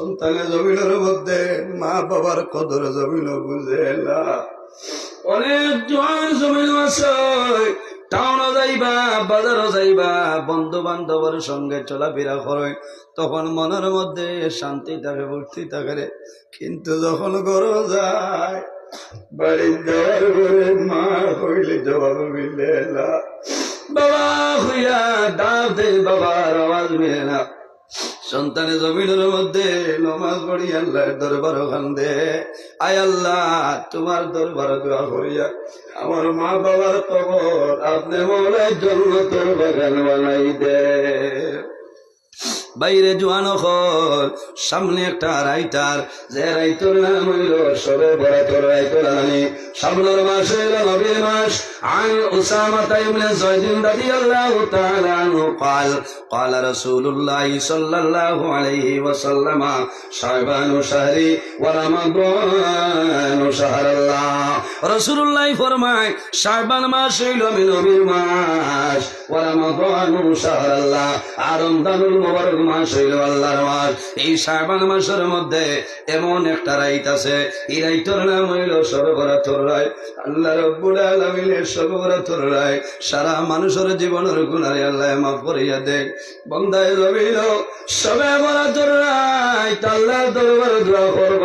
সন্তানের জমিনের মধ্যে মা বাবার কদর জমিন বুঝে অনেক জোয়ান জমিন আছে, টাউনও যাইবা, বাজারও যাইবা বন্ধু বান্ধবের সঙ্গে চলাফেরা করে, তখন মনের মধ্যে শান্তি থাকে ভক্তি থাকে। কিন্তু যখন গরো যায়, বাড়ির দেওয়ার ঘরে মা হইলে জবাব মিলে বাবা হইয়া ডাক দে বাবার আওয়াজ মিলে না। সন্তানের জমিনের মধ্যে নমাজ পড়ি, আল্লাহর দরবার ওখান দে আয় আল্লাহ, তোমার দরবার দোয়া করিয়া আমার মা বাবার কবর আপনি মৌলার জন্য তোর বাগান বানাই দে। বাইরে জোয়ান হল সামনে একটা রাইটার যে রাইতর নাম হইল সবে বরাতর রাইতর আনি সামনের মাস হইল নবীর মাস عن أسامة بن زيد رضي الله تعالى عنه قال قال رسول الله صلى الله عليه وسلم شعبان شهري ورمضان شهر الله رسول الله فرمائے شعبان মাস হইল আমি নবীর মাস ورمضان شهر الله আর রমজানুল মুবারক মাস হইল আল্লাহর মাস এই শাবান মাসের মধ্যে এমন একটা রাইত আছে। এই রাইতর নাম হইল রায়। আল্লাহ রব্বুল আলমিনের রায়। সারা মানুষের জীবনের গুণারে আল্লাহ মাফ করিয়া দেখ বন্দায় রবিল সবে বরাতর রায় আল্লাহ দরবার দোয়া করবায়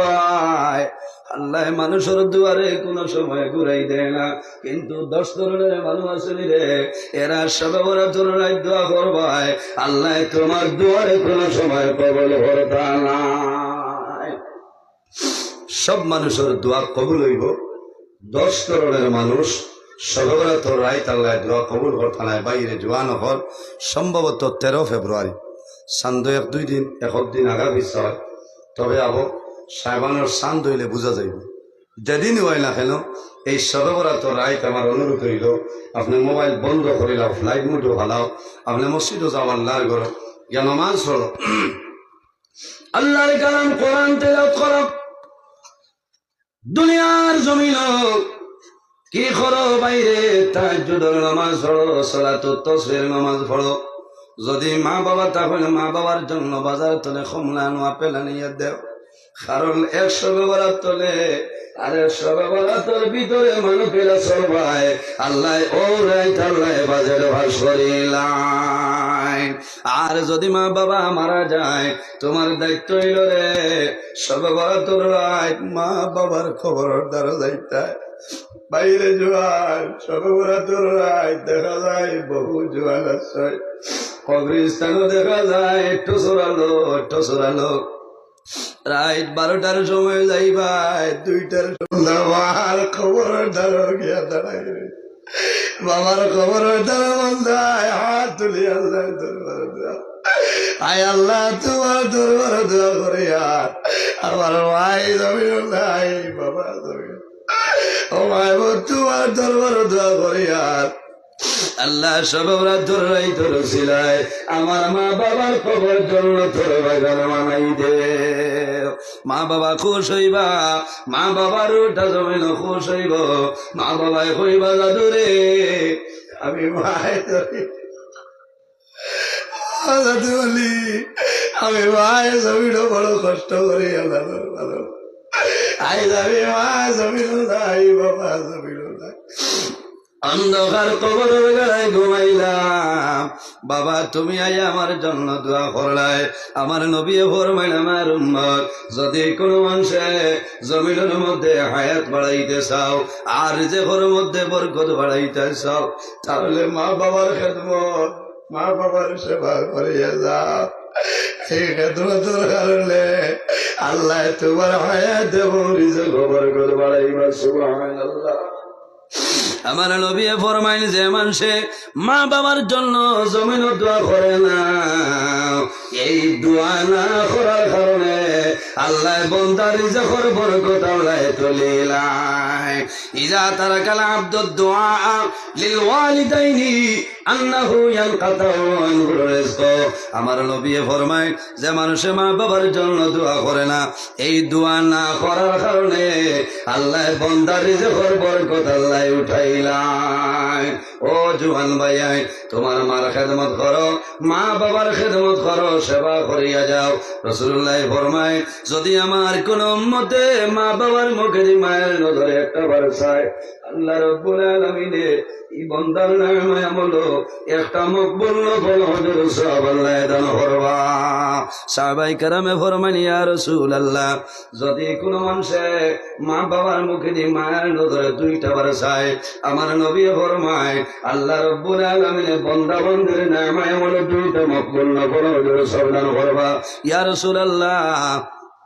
আল্লাহ মানুষের দুয়ারে কোন সময় ঘুরাই দেয় না। কিন্তু দশ ধরনের মানুষ আসেনি রে। এরা সবে ওরা ধরনের দোয়া করবায়। আল্লাহ তোমার দুয়ারে কোন সময় কবল করতা না। সব মানুষের দোয়া কবুল হইব। দশ ধরনের মানুষ সবেরা তোর রাইত আল্লাহ দোয়া কবুল করতা নাই, বাইরে জোয়ান হল। সম্ভবত তেরো ফেব্রুয়ারি। সান্দ এক দুই দিন, এক দিন আগা পিছা তবে আবো সাহেবানোর সান দইলে বোঝা যাইব। যেদিন হয় না কেন, এই সরবরা তো রাইত আমার অনুরোধ হইল আপনি মোবাইল বন্ধ করিলাও ফ্লাইট মুডও ভালাও, আপনি মসজিদও যাও আল্লাহর ঘর গিয়া নমাজ পড়ো। আল্লাহর কালাম কোরআন তেলাওয়াত করো। দুনিয়ার জমিন কি করো বাইরে, তাহাজ্জুদের নামাজ পড়ো, সালাতুত তসবির নামাজ পড়ো। যদি মা বাবা তাহলে মা বাবার জন্য বাজার তলে কমলানো আপেল আনিয়ে দেও। কারণ একশো ব্যবহার তোলে আর একশো ব্যবহার তোর ভিতরে মানুষেরা সবাই আল্লাহ ও রাইট আল্লাহ বাজার ভাস আর যদি মা বাবা মারা যায়, তোমার দায়িত্ব হইল রে সবে তোর মা বাবার খবর দ্বারা যাইতায় বাইরে জোয়ান সবে তোর রাইট দেখা যায়, বহু জোয়ান আছে। কবরিস্তানও দেখা যায়, একটু সরালো একটু সরালো। রাত বারোটার সময় যাইবাই দুইটার সময় বাবার খবর দ্বারা গিয়া দাঁড়াই। বাবার খবর দ্বারা বন্ধায় হাত তুলি আল্লাহ দরবার আয় আল্লাহ তোমার দরবার দোয়া করে আর আমার ভাই জমি নাই বাবা জমি ও ভাই বোন, তোমার দরবার দোয়া করে আর আল্লাহ সবরা ধরাই ধরেছিলায় আমার মা বাবার খবর জন্য তোর বাগান মানাই দে। মা বাবা খুশ হইবা, মা বাবার ওটা জমিন খুশ হইব, মা বাবাই হইবা দাদুরে আমি মায় ধরি। দাদু বলি, আমি মায় জমিনও বড় কষ্ট করি, আল্লাহ আই যাবি মা জমিন নাই, বাবা জমিন অন্ধকার কবরের গলায় ঘুমাইলাম। বাবা, তুমি আই আমার জন্য দোয়া করলাই। আমার নবী ফরমাইল, আমার উম্মত, যদি কোনো মানুষে জমিনের মধ্যে হায়াত বাড়াইতে চাও, আর যে ঘর মধ্যে বরকত বাড়াইতে চাও, তাহলে মা বাবার খেদমত, মা বাবার সেবা করিয়া যাও। আল্লাহ তোমার হায়াত দেব রিজক বরকত বাড়াইবা, সুবহানাল্লাহ। আমার নবী ফরমাইন যে মানুষে, মা বাবার জন্য জমিন দোয়া করে না এই দোয়া না করার আল্লাহ বন্দার রিজকর বরকত আল্লাহ তুলিলায় ইজা তারাকাল আব্দুদ দুআ লিল ওয়ালিদাইনি আন্নাহু ইয়ানকাতাউ রিজক। আমার নবী ফরমায়, যে মানুষে মা বাবার জন্য দোয়া করে না, এই দোয়া না করার কারণে আল্লাহ বন্দার রিজকর বরকত আল্লাহ উঠাইলায় ও জুয়ান ভাইয়াই তোমার মার খেদমত করো, মা বাবার খেদমত করো, সেবা করিয়া যাও। রসুল্লাহ ফরমায় যদি আমার কোন মতে মা বাবার মুখে দি মায়ের নজরে একটা বার চায়, আল্লাহ রব্বুল আলামিনে এই বন্দার নামে আমলো একটা মকবুল নফল হজর সব আল্লাহ দান করবা সাহাবাই কারামে ফরমান ইয়া রাসূল আল্লাহ যদি কোনো মানুষে মা বাবার মুখে দি মায়ের নজরে দুইটা বার চায়, আমার নবী ফরমায়, আল্লাহ রব্বুল আলামিনে বন্দা বন্দের নামে আমলো দুইটা মকবুল নফল হজর সব দান করবা ইয়া রাসূল আল্লাহ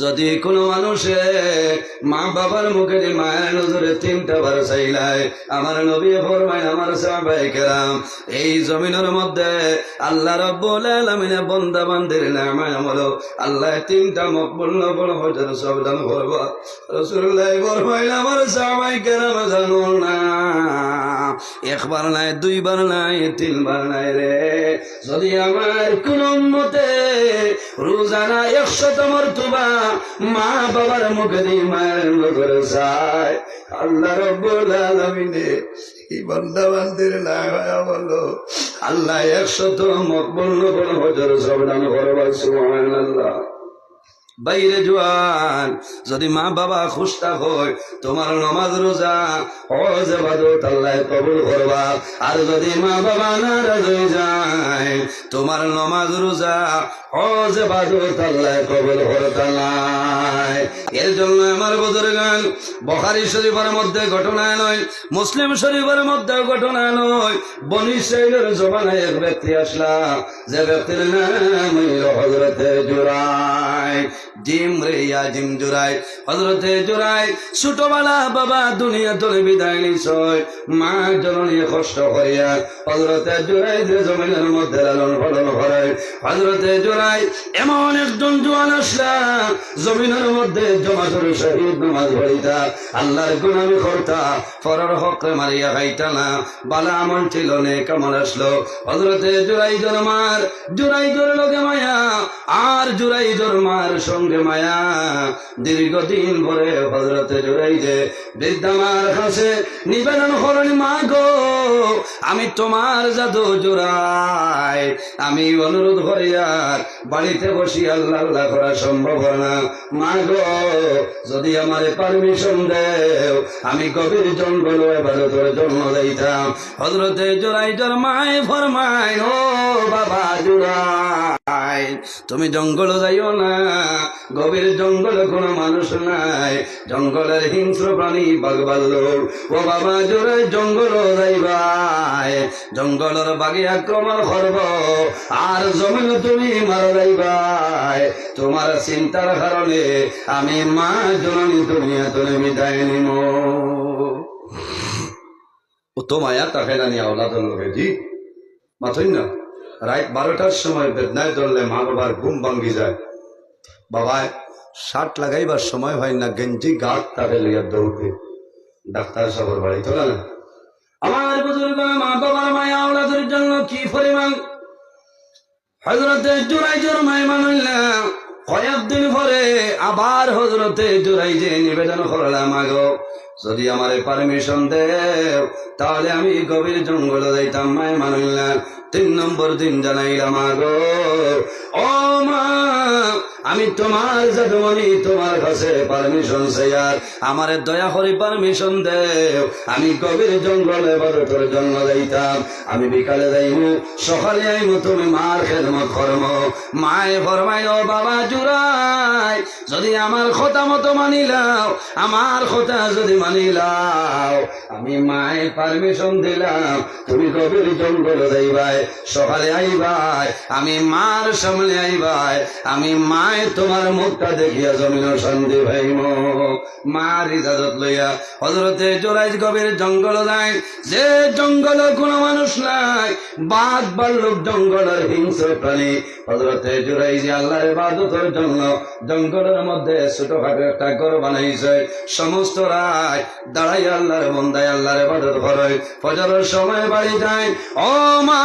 যদি কোনো মানুষে মা বাবার মুখে মায়ের নজরে তিনটা বার চাইলায় আমার নবী ফরমায় আমার সাহাবাই কেরাম, এই জমিনের মধ্যে আল্লাহ আলামিনে বন্দা বান্দির নামায় আমলো, আল্লাহ তিনটা মকবুল নবল হজর সব দান করব। রাসূলুল্লাহ ফরমায় আমার সাহাবাই কেরাম জানো না, একবার নাই, দুইবার নাই, তিনবার নাই রে। যদি আমার কোন মতে রোজানা একশত মর্তুবা মা বাবার মুখে দিয়ে মায়ের মুখর যায় আল্লাহ রব্বুল আলমিনে বান্দির না বলো আল্লাহ একশত মকবুল নবল হজর সবদান করবার সুবহানাল্লাহ। বাইরে জোয়ান, যদি মা বাবা খুশটা হয়, তোমার নমাজ রোজা, হজ বাদত আল্লাহ কবুল করবা। আর যদি মা বাবা নারাজ হয়ে যায়, তোমার নমাজ রোজা, হজ বাদত আল্লাহ কবুল করতা নাই। এর জন্য আমার বুজুর গান বখারি শরীফের মধ্যে ঘটনা নয়, মুসলিম শরীফের মধ্যে ঘটনা নয়, বনি সাইলের জমানায় এক ব্যক্তি আসলা, যে ব্যক্তির নাম হজরতে জুরাই জিম রে ইয়া জিম জুরাই হজরতে জুরাই, ছোটবেলা বাবা দুনিয়া তোলে বিদায় নিছয় মা জননী কষ্ট করিয়া হজরতে জুরাই যে জমিনের মধ্যে লালন পালন করে হজরতে জুরাই এমন একজন জোয়ান আসলা, জমিনের মধ্যে জমাতুর শহীদ নামাজ পড়িতা, আল্লাহর গুনামি করতা পরের হক মারিয়া খাইতা না, বালা আমল ছিল নে কেমন আসলো। হজরতে জুরাই জোর মার জুরাই জোর লগে মায়া, আর জুরাই জোর মার মায়া। দীর্ঘদিন ভরে হজরতে জড়াইছে যে হাসে নিবেদন করেন মা গো আমি তোমার জাদু জোড়াই। আমি অনুরোধ করি আর বাড়িতে বসি, আল্লাহ আল্লাহ করা সম্ভব না। মা গো যদি আমার পারমিশন দেও, আমি গভীর জঙ্গল এবারে তোর জন্ম দিতাম হজরতে জোড়াই জোর মায় ফরমাই ও বাবা জোড়াই তুমি জঙ্গল যাইও না। গভীর জঙ্গলে কোনো মানুষ নাই। জঙ্গলের হিংস্র প্রাণী বাগবাল্ল ও বাবা জোড়াই জঙ্গল যাইবাই জঙ্গলের বাগে আক্রমণ করব আর জমিন তুমি মারা যাইবাই তোমার চিন্তার কারণে আমি মা জননী দুনিয়া তুমি বিদায় নিম। তো মায়া তাকে না নিয়ে আওলাদর লোকে জি মাথই না, রাত বারোটার সময় বেদনায় ধরলে মা বাবার ঘুম ভাঙ্গি যায়। বাবায় শার্ট লাগাইবার সময় হয় না, গেঞ্জি গাঢ় তাকে লইয়া দৌড়বে ডাক্তার সবর বাড়ি চলে না? আমার বুজুর্গ, মা বাবার মায়া আওলাদের জন্য কি পরিমাণ? হজরতে জোড়াই জোর মায় মানলাম কয়েকদিন পরে আবার হজরতে জোড়াই যে নিবেদন করলাম, আগো, যদি আমারে পারমিশন দেও, তাহলে আমি গভীর জঙ্গলে যাইতাম মায় মানলাম তিন নম্বর দিন জানাইলাম, আগো, ও মা আমি তোমার জাদুমণি তোমার কাছে পারমিশন চাইয়ার আমারে দয়া করে পারমিশন দেও। আমি গভীর জঙ্গলে বড় তোর জন্ম যাইতাম আমি বিকালে যাইমু, সকালে আইমু, তুমি মার খেদমত করম। মায়ে ফরমাই ও বাবা জুড়াই যদি আমার কথা মতো মানিলাও আমার কথা যদি মানিলাও আমি মায়ে পারমিশন দিলাম, তুমি গভীর জঙ্গল যাইবাই, সকালে আইবাই, আমি মার সামনে আইবাই, আমি মায়ের তোমার মুখটা দেখিয়া জমিন শান্তি ভাইম মার ইজাজত লইয়া হজরতে জোরাইজ গভীর জঙ্গল যায় যে জঙ্গল কোনো মানুষ নাই, বাঘ বাল্লুক জঙ্গলের হিংস্র প্রাণী। হজরতে জোরাইজি আল্লাহর ইবাদতের জন্য জঙ্গলের মধ্যে ছোটখাটো একটা ঘর বানাইছে। সমস্ত রায় দাঁড়াই আল্লাহর বন্দায় আল্লাহর ইবাদত করে ফজরের সময় বাড়ি যায়। ও মা,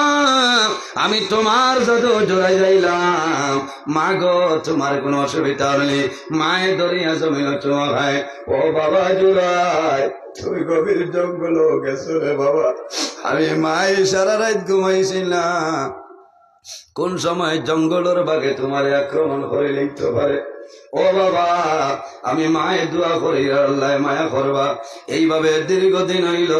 আমি তোমার যত জোড়াই যাইলাম, মা গো তোমার কোনো অসুবিধা নেই মায়ের দরিয়া তোমার খায় ও বাবা জুলাই, তুমি গভীর জঙ্গল গেছো রে বাবা। আমি মায়ের সারা রাত না। কোন সময় জঙ্গলের বাগে তোমার আক্রমণ করে লিখতে পারে? বাবা আমি মায়ের দোয়া করি আর আল্লাহ, মায়া করবা। এইভাবে দীর্ঘদিন হইল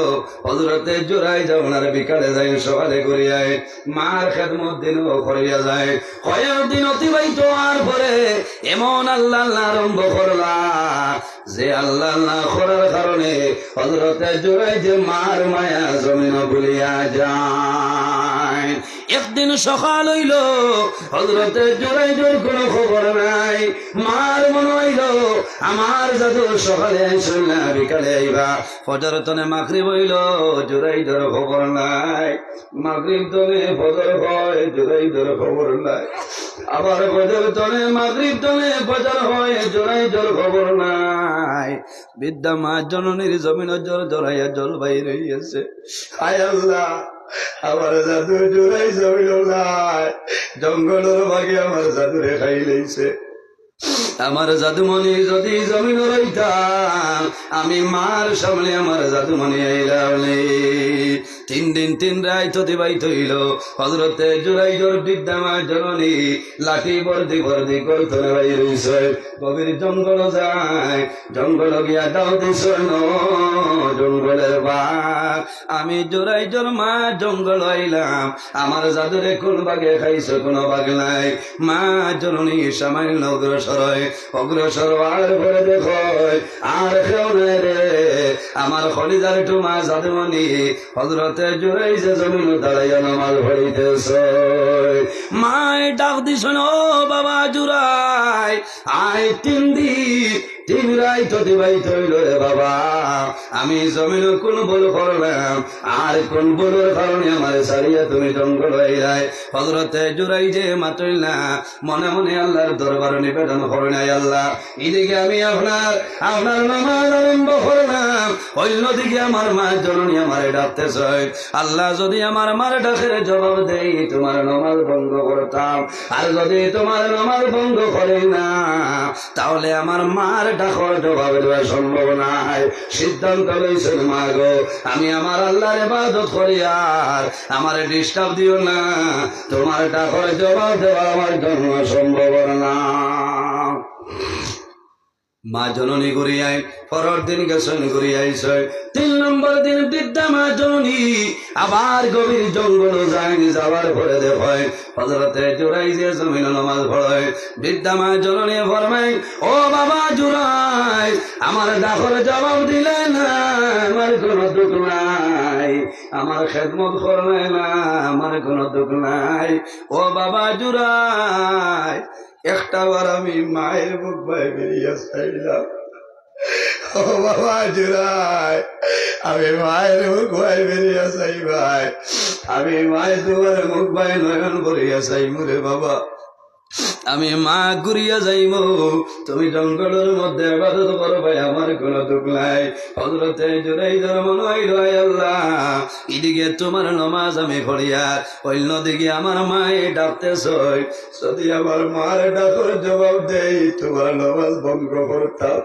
হজরতে জোড়াই যাও আর বিকালে যাই সকালে করিয়ায় মার খেদমত দিনও করিয়া যায়। কয়েক দিন অতিবাহিত হওয়ার পরে এমন আল্লাহ আরম্ভ করলা, যে আল্লাহ আল্লাহ করার কারণে হজরতে জোড়াই যে মার মায়া জমিন ভুলিয়া যায়। একদিন সকাল হইল হজরতে জোড়াই জোর কোনো খবর নাই। মার মনে হইল, আমার জাদু সকালে আইসল বিকালে আইবা। ফজর তনে মাকরি হইল জোড়াই জোর খবর নাই। মাগরিব তনে ফজর হয় জোড়াই জোর খবর নাই। আবার ফজর তনে, মাগরিব তনে ফজর হয় জোড়াই জোর খবর নাই। বিদ্যা মা জননীর জমিন জোর জড়াইয়া জল বাইরে হায় আল্লাহ! আমার জাদু জোড়াই জমিল নাই। জঙ্গলের বাগে আমার জাদু রেখাই লইছে। আমার জাদুমণি যদি জমিন রইতাম, আমি মার সামনে আমার জাদুমণি আইলাম তিন দিন তিন রায় অতিবাহিত হইল হজরতে জোড়াই জোর বিদ্যামা জননী, লাঠি বর্দি বর্দি করতনে বাই রইছে গভীর জঙ্গল যায়, জঙ্গল গিয়া দাও দিস জঙ্গলের বাঘ। আমি জোড়াই জোর মা, জঙ্গল আইলাম। আমার জাদুরে কোন বাগে খাইছে, কোন বাঘ নাই। মা জননী সামান্য অগ্রসর হয় অগ্রসর আর করে দেখো আর কেউ নাই রে। আমার খলিদার টুমা জাদুমণি হজরতে মায় ডাক দিস বাবা জুড়াই আয় তিন দিন তিন রাই তো দিবাই তৈল রে বাবা। আমি কোন করলাম, আর কোন কারণে আমার সারিয়া তুমি জঙ্গল হজরতে যে না মনে মনে আল্লাহর দরবার নিবেদন করে নাই আল্লাহ, এদিকে আমি আপনার আপনার নামাজ আরম্ভ করলাম। অন্যদিকে আমার মা জননী আমার ডাকতে আল্লাহ যদি আমার মার ডাকের জবাব দেই তোমার নমাজ ভঙ্গ করতাম। আর যদি তোমার নমাজ ভঙ্গ করে না, তাহলে আমার মার ডাকর পারবে না, সম্ভব নাই। সিদ্ধান্ত লইছেন মা গো। আমি আমার আল্লাহর ইবাদত করি আর আমার ডিস্টার্ব দিও না। তোমার করে জবাব দেওয়া আমার জন্য সম্ভব না। মা জননী ঘুরিয়ায় পরের দিন গেছেন ঘুরিয়াইছে তিন নম্বর দিন বিদ্যা মা জননী, আবার গভীর জঙ্গল যায়নি, যাওয়ার পরে দেখায় হজরতে জোড়াই যে জমিন নামাজ পড়ায়। বিদ্যা মা জননী ফরমাই ও বাবা জোড়াই আমার ডাকর জবাব দিলে না, আমার কোনো দুঃখ নাই। আমার খেদমত করলে না, আমার কোনো দুঃখ নাই। ও বাবা জুড়াই একটা বার আমি মায়ের মুখ ভাই বেরিয়ে চাইলাম ও আমি মায়ের মুখ ভাই বেরিয়ে চাই ভাই। আমি মায়ের তোমার মুখ ভাই নয়ন করিয়া চাই মুরে বাবা। আমি মা ঘুরিয়া যাইব তুমি জঙ্গলের মধ্যে আবাদত করো ভাই, আমার কোনো দুঃখ নাই। হজরতে জোরাই ধর্ম নয় রয় আল্লাহ, এদিকে তোমার নমাজ আমি পড়িয়ার অন্যদিকে আমার মায়ে ডাকতেছ, যদি আমার মার ডাকর জবাব দেই, তোমার নমাজ ভঙ্গ করতাম।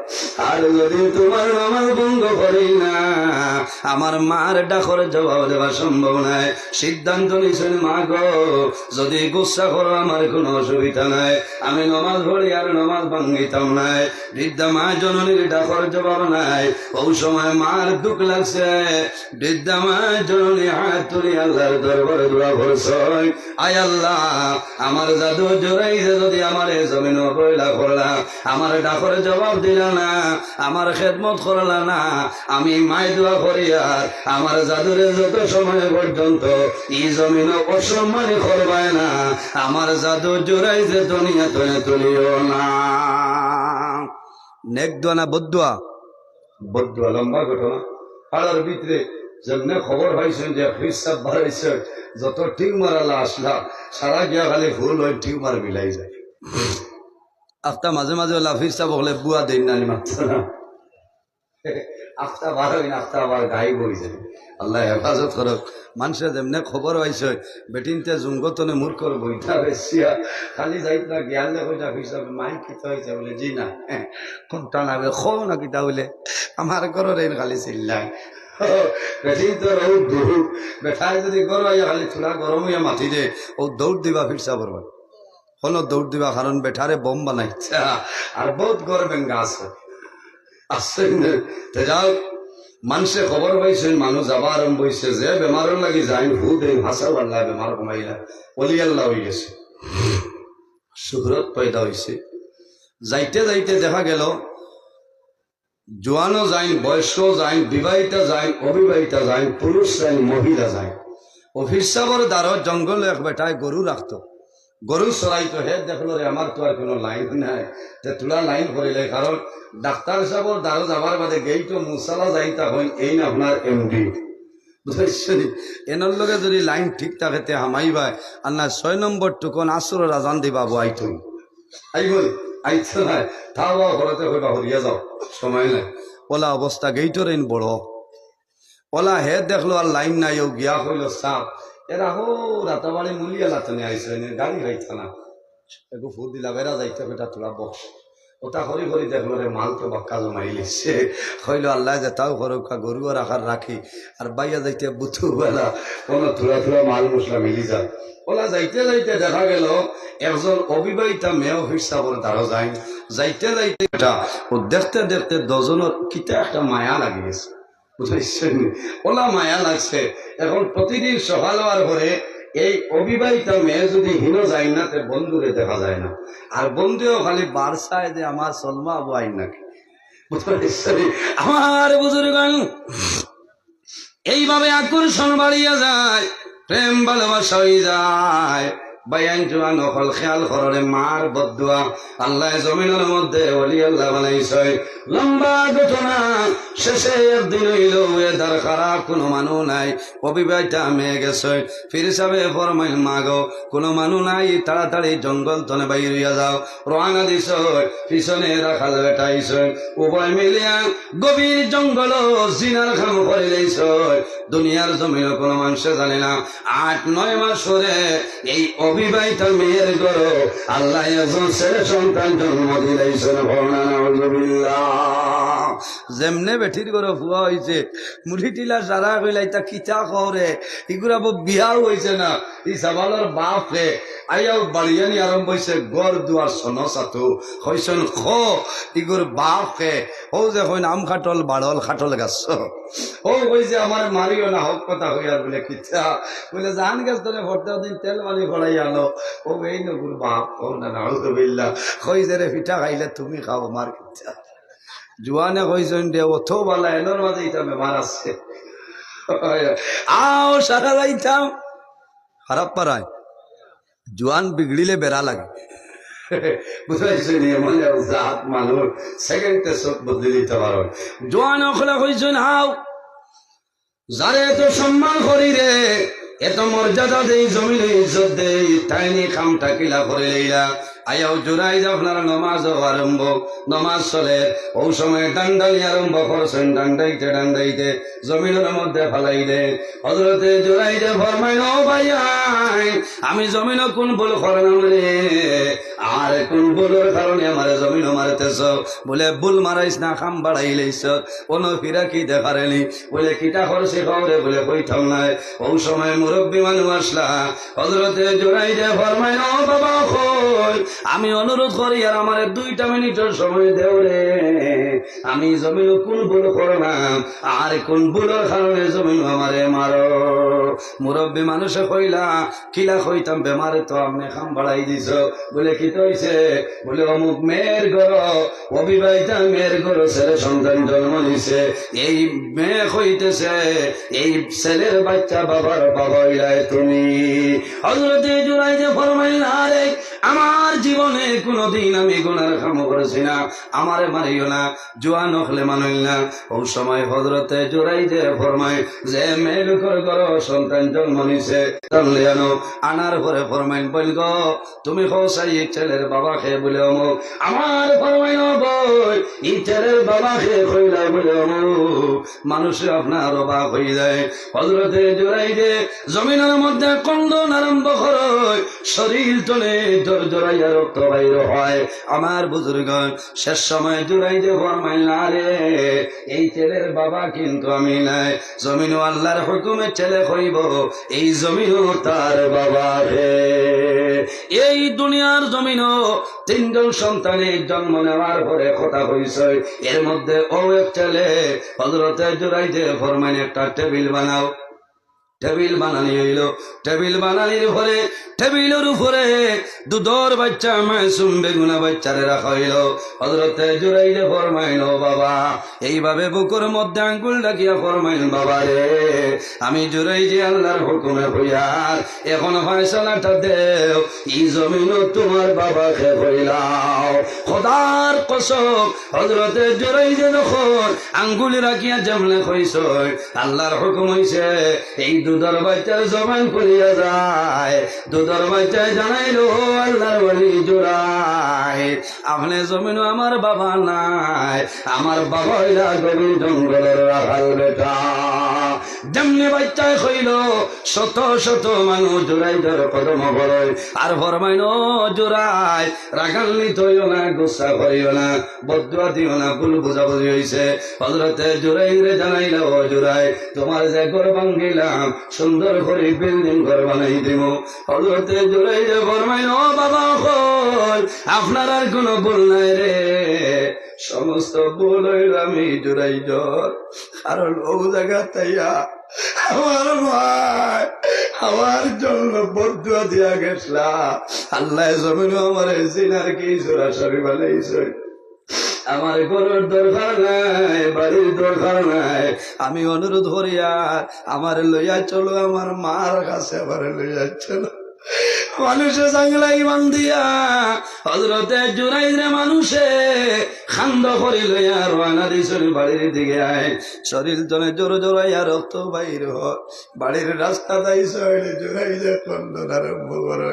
আর যদি তোমার নমাজ ভঙ্গ করি না, আমার মার ডাকর জবাব দেওয়া সম্ভব নাই। সিদ্ধান্ত নিছেন মা গো, যদি গুসা করো, আমার কোনো অসুবিধা আমি নমাজ আর নমাজ ভাঙ্গিতাম নাই। বৃদ্ধা মা জননীর ডাকর জবাব নাই। ওই সময় মার দুঃখ লাগছে। বৃদ্ধা মা জননী হাত তুলি আল্লাহর দরবারে আয় আল্লাহ, আমার জাদু জোরাইছে যদি আমার এই জমিন বইলা করলা আমার ডাকর জবাব দিলা না, আমার খেদমত করলা না। আমি মাই দোয়া করি আর আমার জাদুরে যত সময় পর্যন্ত এই জমিন অসম্মানী করবায় না। আমার জাদু জোরাইছে দুনিয়া তুলে তুলিও না। নেক দোয়া না বদুয়া বদুয়া লম্বা ঘটনা। পাড়ার ভিতরে যেমনে খবর পাইছেন যে হিসাব বাড়াইছে যত ঠিক মারালা আসলা সারা গিয়া খালি ভুল হয় ঠিক মার মিলাই যায়। আফতা মাঝে মাঝে লাফির সাহেব হলে বুয়া দেন না মাত্র আফতা বার হয় আফতা আবার গাই বই যায়। আল্লাহ হেফাজত করক। মানুষের যেমনে খবর হয়েছে বেটিনতে জুঙ্গতনে মূর্খর বইটা বেশিয়া খালি যাইত না জ্ঞান যা হিসাবে মাই খেতে হয়েছে বলে জি না কোনটা নাবে খো না কিতা আমার ঘরের খালি চিল্লাই। যদি গরম হইয়া খালি মাতি দে। ও দৌড় দিবা ফিরসা বরবা হলো দৌড় দিবা কারণ বেঠারে বোম আচ্ছা, আর বহুত গরম বেঙ্গা আছে যাও, মানুষে খবর পাইছেন মানুষ যাবা আরম্ভ হয়েছে যে বেমারের লাগি যাই হু দেন হাসা বাড়লা বেমার কমাইলা। অলি আল্লাহ হয়ে গেছে। সুহরত পয়দা হয়েছে যাইতে যাইতে দেখা গেল জোয়ানো যাইন, বয়স্ক যাইন, বিবাহিতা যাইন, অবিবাহিতা যাইন পুরুষ যাইন, মহিলা যাইন। অফিস সাবর দ্বারত জঙ্গলে এক বেটায় গরু রাখতো গরু চড়াই তো হে দেখল রে আমার তো আর কোনো লাইন নাই। তে তোলা লাইন করিলে কারণ ডাক্তার সাহেবর দ্বারা যাবার বাদে গেইটো মুসালা যাইতা হইন এই না আপনার এমডি এনার লগে যদি লাইন ঠিক থাকে, তে হামাইবাই আর না ছয় নম্বর টুকন আসর রাজান দিবা বো আইতো আই বল আইতো নাই বা ঘরতে হইবা হরিয়া যাও, সময় নাই। ওলা অবস্থা গেইটর ইন বড়। ওলা হে দেখল আর লাইন নাই ও গিয়া হইল সাপ এরা হো রাতাবাড়ি মুলিয়া লাতনে আইসে গাড়ি হইতা না ফুট দিলা বেড়া যাইতে বেটা তোলা বক্স ওটা হরি হরি দেখল রে মাল তো বাক্কা জমাই লিছে। হইল আল্লাহ যে তাও করুকা গরু রাখার রাখি আর বাইয়া যাইতে বুথু বেলা। কোনো থুরা মাল মশলা মিলি যায় ওলা যাইতে যাইতে দেখা গেল একজন অবিবাহিতা মেয়ে হিসাবর দ্বারা যায়। যাইতে যাইতে ও দেখতে দেখতে দজনের কিতা একটা মায়া লাগিয়েছে বুঝাইছেন? ওলা মায়া লাগছে। এখন প্রতিদিন সকাল হওয়ার পরে এই অবিবাহিতা মেয়ে যদি হীন যায় না তে বন্ধুরে দেখা যায় না। আর বন্ধুও খালি বারসায় যে আমার সলমা আবু আইন নাকি। আমার বুজুর্গ এইভাবে আকর্ষণ বাড়িয়া যায় প্রেম ভালোবাসা হয়ে যায়। বায়ান জোয়া নকল খেয়াল মার বদুয়া। আল্লাহ জমিনের মধ্যে অলি আল্লাহ বানাইছে। লম্বা ঘটনা শেষে একদিন হইল খারাপ কোনো মানুষ নাই। অবিবাহিতা মেয়ে গেছে। ফির ফরমাইল, মাগো, কোনো মানুষ নাই, তাড়াতাড়ি জঙ্গল তনে বাইরিয়া যাও। রোয়ানা দিছ, পিছনে রাখাল বেটাইছ। উভয় মিলিয়া গভীর জঙ্গল জিনার খাম করে লইছ দুনিয়ার জমিন কোনো মানুষ জানে না। আট, নয় মাস ধরে এই অবিবাহিত মেয়ের গরো আল্লাহ সন্তান জন্ম দিলাইছেন ভরণা যেমনে বেঠির করে ফুয়া হয়েছে মুড়ি টিলা সারা কইলাই তা কিতা করে ইগুলা বো বিয়াও হয়েছে না ই সাবালের বাপ রে আইয়াও বাড়িয়ানি আরম্ভ হয়েছে গড় দুয়ার সন সাতু হইছন খ ইগুর বাপ খে ও যে হইন আম খাটল বাড়ল খাটল গাছ ও কইছে আমার মারিও না হক কথা হইয়ার বলে কিচ্ছা বলে জান গেছ তোরে ভরতে দিন তেল মালি ফড়াই আনো ও এই নগুর বাপ ও না না কইছে রে পিঠা খাইলে তুমি খাও মার কিচ্ছা জুয়ানে কইছেন দে অথ বলা এনোর মাঝে ইটা বেমার আছে। আও সারা যাইতাম খারাপ পারায় জুয়ান বিগড়িলে বেড়া লাগে। মানে এত এত মর্যাদা দেই, জমিনে ইজ্জত দেই, তাই খাম কামটা কিলা করে লইলা আয়াও জোড়াই যে আপনারা, নমাজ আরম্ভ। নমাজ চলে, ও সময় ডান্ডালি আরম্ভ করছেন ডান্ডাইতে ডান্ডাইতে জমিনের মধ্যে ফালাই দে হজরতে জোড়াই যে ফরমাই ও ভাই আমি জমিন কোন ভুল করলাম রে আর কোন ভুলের কারণে আমার জমিন মারতেছ? বলে, ভুল মারাইস না, খাম বাড়াই লইছ। কোন ফিরা কি দেখারেনি বলে, কিটা খরচে খবরে বলে কইতাম নাই। ও সময় মুরব্বী মানুষ আসলা। হজরতে জোড়াই যে ফরমাই ও বাবা আমি অনুরোধ করি আর আমার দুইটা মিনিটের সময় দেও রে। আমি জমিন কোন ভুল করলাম, আর কোন ভুলের কারণে জমিন আমারে মারো। মুরব্বী মানুষে কইলা, কিলা কইতাম, বেমারে তো আপনি খাম বাড়াই দিছ। বলে, কি হইছে? বলে, অমুক মেয়ের ঘর, অবিবাহিতা মেয়ের ঘর, ছেলে সন্তান জন্ম নিছে। এই মেয়ে হইতেছে এই ছেলের বাচ্চা বাবার বাবা তুমি। হজরতে জুড়াই যে ফরমাইল না রে আমার জীবনে কোনোদিন আমি গুনার কাম করেছি না। আমারে মারিও না, জোয়া নখলে মানইল না। ও সময় হজরতে জোড়াই যে ফরমাই যে মেয়ের ঘর ঘর সন্তান জন্ম নিছে। আনার পরে ফরমাইন বল তুমি হোসাই ছেলের বাবা খেয়ে বলে অমুক আমার ফরমাইন বই, এই ছেলের বাবা খেয়ে কইলা বলে অমুক মানুষে আপনার অবাক হয়ে যায়। হজরতে জোড়াই যে জমিনের মধ্যে কন্দন আরম্ভ করয় শরীর তলে জোর জোড়াইয়া রক্ত বাইর হয়। আমার বুজুর্গ শেষ সময় জোড়াই যে ফরমাইল, না রে, এই ছেলের বাবা কিন্তু আমি নাই। জমিন আল্লাহর হুকুমে ছেলে হইব, এই জমিনও তার বাবা রে। এই দুনিয়ার তিনজন জন্ম নেওয়ার পরে কথা হইছে। এর মধ্যে ও এক ছেলে হজরতে জোড়াই যে ফরমাইন একটা টেবিল বানাও। টেবিল বানানি হইল। টেবিল বানানির পরে টেবিলের উপরে দুধর বাচ্চা, মাসুম বেগুনা বাচ্চারে রাখা হইল। হজরতে জুড়াইলে ফরমাইল বাবা, এইভাবে বুকুর মধ্যে আঙ্গুল ডাকিয়া ফরমাইল বাবা রে, আমি জুড়াই যে আল্লাহর হুকুমে হইয়ার এখন ফয়সলাটা দেও, এই জমিন তোমার বাবাকে হইলাও খোদার কসম হজরতে জুড়াই যে যখন আঙ্গুল রাখিয়া জমলে কইস আল্লাহর হুকুম হইছে, এই দুধর বাচ্চার জবান খুলিয়া যায়। দুধর বাচ্চায় জানাইলো আল্লাহর বলি জোড়াই আপনি জমিন আমার বাবা নাই, আমার বাবা হইলা গভীর জঙ্গলের রাখাল বেটা। যেমনি বাচ্চায় হইল, শত শত মানুষ জোড়াই ধর কদম বড়ই আর ফরমাইন জোড়াই রাগান্বিত হইও না, গুসা করিও না, বদুয়া দিও না, ভুল বুঝাবুঝি হইছে। হজরতে জোড়াই রে জানাইল, ও জোড়াই তোমার যে ঘর ভাঙ্গিলাম সুন্দর করে বিল্ডিং ঘর বানাই দিব। হজরতে জোড়াই রে ফরমাইন ও বাবা হল আপনার আর কোনো ভুল নাই রে। সমস্ত ভুল হইল আমি জোড়াই জ্বর কারণ ও জায়গা তাইয়া আমার ভাই, আমার জন্য বদুয়া দিয়া আল্লাহ জমিন আমার সিনার কি সরাসরি বানাইছে। আমার গরুর দরকার নাই, বাড়ির দরকার নাই। আমি অনুরোধ করিয়া আমার লইয়া চলো, আমার মার কাছে আমার লইয়া চলো। মানুষে জাংলাই বান দিয়া হজরতে জুড়াই রে মানুষে খান্দ করি লইয়া রানা দিছিল বাড়ির দিকে আয়। শরীর জনে জোর জোরাইয়া রক্ত বাইর হয় বাড়ির রাস্তা দাই শরীরে জোড়াই যে খন্দন আরম্ভ করে।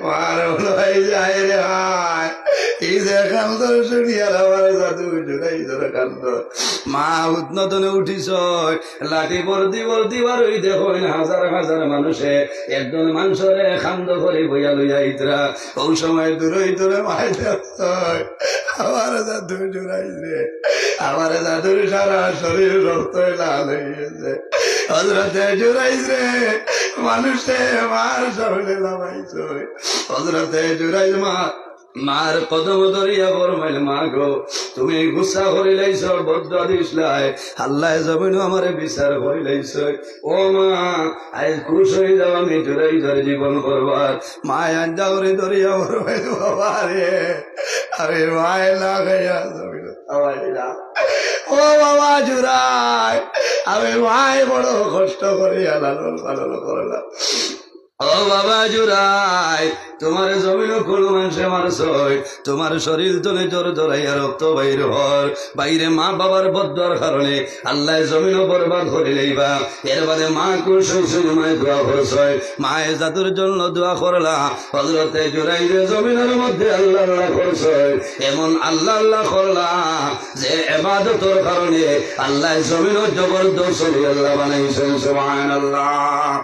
মার যায় হায় এই যে খান্দর শুনিয়ার আমার দাদু জোড়াই ধরে কান্দ মা উদ্নতনে উঠিস লাঠি বর্দি বর্দি বারই দেখো হাজার হাজার মানুষে একজন মানুষরে খান্দ করে বইয়া লইয়া ইতরা ওই সময় দূরই দূরে মাই আমার জোড়াই রে আমার দাদুর সারা শরীর রক্ত লাল হয়ে হজরতে জুরাইস রে মানুষে মার লাগাইছ হজরতে মা, মার কদম ধরিয়া বরমাইল মা গো, তুমি গুসা করি লাইছ, বদ্ধ দিসলাই আল্লাহ জমিন আমারে বিচার করি লাইছ। ও মা আজ খুশ হয়ে যাও, আমি জুরাই ধরে জীবন করবার। মা আঞ্জা করে ধরিয়া বরমাইল বাবা রে আমি মায় লাগাইয়া জমিন ও বাবা জুরাই আমি মায় বড় কষ্ট করি আলাদা পালন করলাম। ও বাবা জুরাই, তোমার জমিন কোনো মানুষে মারছই তোমার শরীর তলে জোর জোরাইয়া রক্ত বাইর হর বাইরে মা বাবার বদার কারণে আল্লাহ জমিন বরবাদ করে লইবা এর বাদে মা কুসুম মায় দোয়া করছয় মায়ের জাতুর জন্য দোয়া করলা। হজরতে জুরাই যে জমিনের মধ্যে আল্লাহ আল্লাহ করছয় এমন আল্লাহ আল্লাহ করলা যে এবাদতর কারণে আল্লাহ জমিন জবরদস্ত আল্লাহ বানাইছেন, সুবহানাল্লাহ।